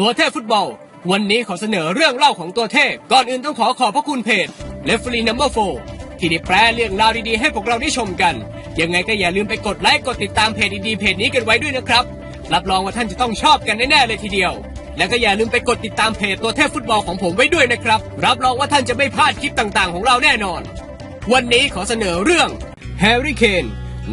ตัวเทพฟุตบอล วันนี้ขอเสนอเรื่องเล่าของตัวเทพ ก่อนอื่นต้องขอขอบพระคุณเพจ r e f e r e e Number 4ที่ได้แปลเรื่องราวดีๆ ให้พวกเราได้ชมกัน ยังไงก็อย่าลืมไปกดไลค์กดติดตามเพจดีๆเพจนี้กันไว้ด้วยนะครับ รับรองว่าท่านจะต้องชอบกันแน่ๆเลยทีเดียว แล้วก็อย่าลืมไปกดติดตามเพจตัวเทพฟุตบอลของผมไว้ด้วยนะครับ รับรองว่าท่านจะไม่พลาดคลิปต่างๆ ของเราแน่นอน วันนี้ขอเสนอเรื่องแฮร์รี่เคน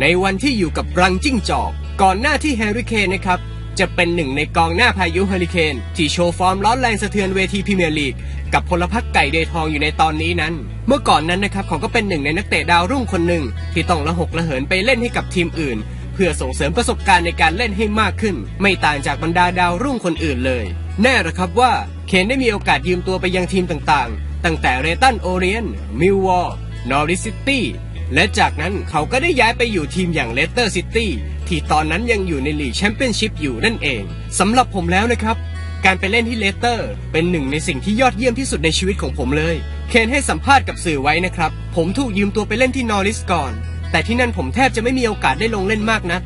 ในวันที่อยู่กับรังจิ้งจอก ก่อนหน้าที่แฮร์รี่เคนนะครับ จะเป็นหนึ่งในกองหน้าพายุเฮอริเคนที่โชว์ฟอร์มร้อนแรงสะเทือนเวทีพรีเมียร์ลีก กับพลพรรคไก่เดทองอยู่ในตอนนี้นั้น เมื่อก่อนนั้นนะครับเขาก็เป็นหนึ่งในนักเตะดาวรุ่งคนหนึ่ง ที่ต้องละหกละเหินไปเล่นให้กับทีมอื่น เพื่อส่งเสริมประสบการณ์ในการเล่นให้มากขึ้น ไม่ต่างจากบรรดาดาวรุ่งคนอื่นเลย แน่ละครับว่าเคนได้มีโอกาสยืมตัวไปยังทีมต่างๆ ตั้งแต่เรตันโอเรียนมิลวอร์นอริสซิตี้และจากนั้นเขาก็ได้ย้ายไปอยู่ทีมอย่างเลสเตอร์ซิตี้ ที่ตอนนั้นยังอยู่ในลีกแชมเปี้ยนชิพอยู่นั่นเองสำหรับผมแล้วนะครับ การไปเล่นที่เลสเตอร์ เป็นหนึ่งในสิ่งที่ยอดเยี่ยมที่สุดในชีวิตของผมเลย เคนให้สัมภาษณ์กับสื่อไว้นะครับ ผมถูกยืมตัวไปเล่นที่นอริสก่อน แต่ที่นั่นผมแทบจะไม่มีโอกาสได้ลงเล่นมากนัก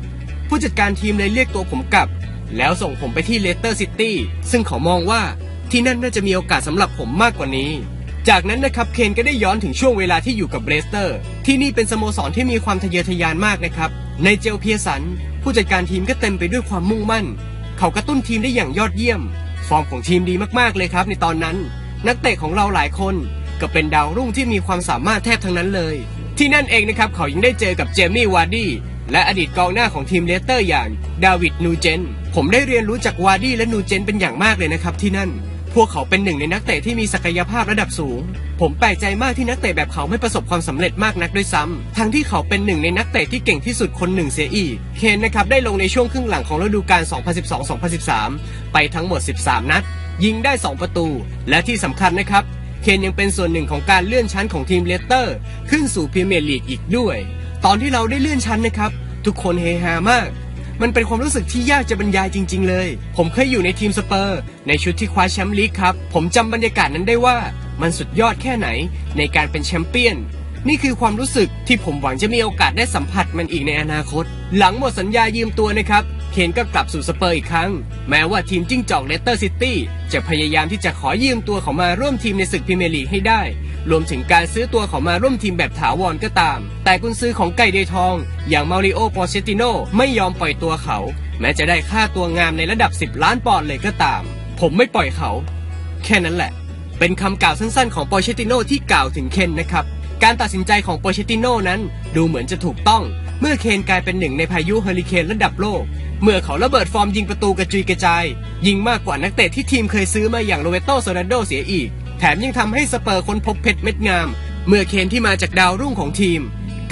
ผู้จัดการทีมเลยเรียกตัวผมกลับ แล้วส่งผมไปที่เลสเตอร์ซิตี้ซึ่งเขามองว่าที่นั่นน่าจะมีโอกาสสำหรับผมมากกว่านี้ จากนั้นนะครับเคนก็ได้ย้อนถึงช่วงเวลาที่อยู่กับเบรสเตอร์ ที่นี่เป็นสโมสรที่มีความทะเยอทะยานมากนะครับ ในเจลเพียสัน ผู้จัดการทีมก็เต็มไปด้วยความมุ่งมั่น เขากระตุ้นทีมได้อย่างยอดเยี่ยม ฟอร์มของทีมดีมากๆเลยครับ ในตอนนั้น นักเตะของเราหลายคน ก็เป็นดาวรุ่งที่มีความสามารถแทบทั้งนั้นเลย ที่นั่นเองนะครับเขายังได้เจอกับเจมี่วาร์ดี้และอดีตกองหน้าของทีมเลสเตอร์อย่างดาวิดนูเจนผมได้เรียนรู้จากวาร์ดี้และนูเจนเป็นอย่างมากเลยนะครับที่นั่น พวกเขาเป็นหนึ่งในนักเตะที่มีศักยภาพระดับสูง ผมแปลกใจมากที่นักเตะแบบเขาไม่ประสบความสำเร็จมากนักด้วยซ้ำทั้งที่เขาเป็นหนึ่งในนักเตะที่เก่งที่สุดคนหนึ่งเสียอีก เคนนะครับได้ลงในช่วงครึ่งหลังของฤดูกาล 2012-2013 ไปทั้งหมด 13 นัด ยิงได้ 2 ประตู และที่สำคัญนะครับ เคนยังเป็นส่วนหนึ่งของการเลื่อนชั้นของทีมเลสเตอร์ ขึ้นสู่พรีเมียร์ลีกอีกด้วย ตอนที่เราได้เลื่อนชั้นนะครับ ทุกคนเฮฮามาก มันเป็นความรู้สึกที่ยากจะบรรยายจริง ๆ เลย ผมเคยอยู่ในทีมสเปอร์ ในชุดที่คว้าแชมป์ลีกครับ ผมจำบรรยากาศนั้นได้ว่า มันสุดยอดแค่ไหนในการเป็นแชมเปี้ยน นี่คือความรู้สึกที่ผมหวังจะมีโอกาสได้สัมผัสมันอีกในอนาคต หลังหมดสัญญายืมตัวนะครับ เคนก็กลับสู่สเปอร์อีกครั้ง แม้ว่าทีมจิ้งจอกเลสเตอร์ซิตี้จะพยายามที่จะขอยืมตัวเขามาร่วมทีมในศึกพรีเมียร์ลีกให้ได้ รวมถึงการซื้อตัวเขามาร่วมทีมแบบถาวรก็ตาม แต่กุนซื้อของไก่เดทอง อย่างมาริโอปอเชติโนไม่ยอมปล่อยตัวเขา แม้จะได้ค่าตัวงามในระดับ 10 ล้านปอนด์เลยก็ตาม ผมไม่ปล่อยเขา แค่นั้นแหละ เป็นคำกล่าวสั้นๆ ของปอเชติโนที่กล่าวถึงเคนนะครับ การตัดสินใจของโปเชติโนนั้น ดูเหมือนจะถูกต้อง เมื่อเคนกลายเป็นหนึ่งในพายุเฮอริเคนระดับโลกเมื่อเขาระเบิดฟอร์มยิงประตูกระจุยกระจาย ยิงมากกว่านักเตะที่ทีมเคยซื้อมาอย่างโรเบโตโซนาโดเสียอีก แถมยังทำให้สเปอร์ค้นพบเพชรเม็ดงาม เมื่อเคนที่มาจากดาวรุ่งของทีม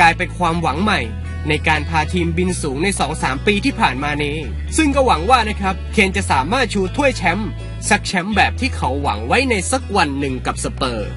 กลายเป็นความหวังใหม่ ในการพาทีมบินสูงใน 2-3 ปีที่ผ่านมานี้ ซึ่งก็หวังว่านะครับเคนจะสามารถชูถ้วยแชมป์สักแชมป์แบบที่เขาหวังไว้ในสักวันหนึ่งกับสเปอร์